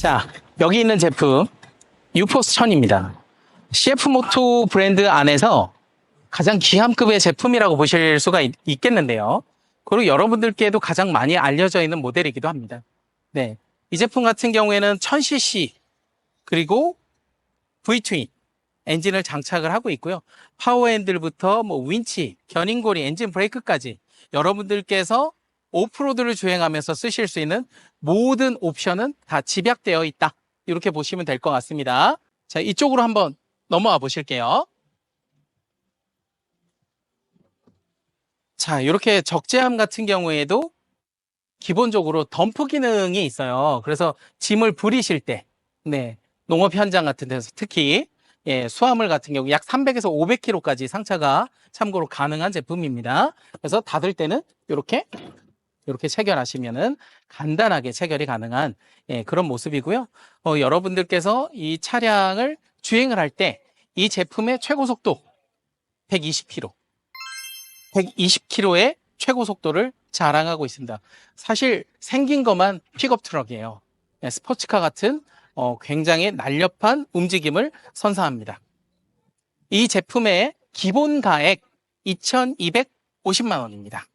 자, 여기 있는 제품 유포스 1000입니다. CF 모토 브랜드 안에서 가장 기함급의 제품이라고 보실 수가 있, 있겠는데요. 그리고 여러분들께도 가장 많이 알려져 있는 모델이기도 합니다. 네. 이 제품 같은 경우에는 1000cc 그리고 V-트윈 엔진을 장착을 하고 있고요. 파워 핸들부터 뭐 윈치, 견인고리, 엔진 브레이크까지 여러분들께서 오프로드를 주행하면서 쓰실 수 있는 모든 옵션은 다 집약되어 있다. 이렇게 보시면 될 것 같습니다. 자, 이쪽으로 한번 넘어와 보실게요. 자, 이렇게 적재함 같은 경우에도 기본적으로 덤프 기능이 있어요. 그래서 짐을 부리실 때, 네, 농업 현장 같은 데서 특히 예, 수화물 같은 경우 약 300에서 500kg까지 상차가 참고로 가능한 제품입니다. 그래서 닫을 때는 이렇게 이렇게 체결하시면은 간단하게 체결이 가능한 예, 그런 모습이고요. 어, 여러분들께서 이 차량을 주행을 할 때 이 제품의 최고 속도 120km, 120km의 최고 속도를 자랑하고 있습니다. 사실 생긴 것만 픽업 트럭이에요. 예, 스포츠카 같은 어, 굉장히 날렵한 움직임을 선사합니다. 이 제품의 기본 가액 2,250만 원입니다.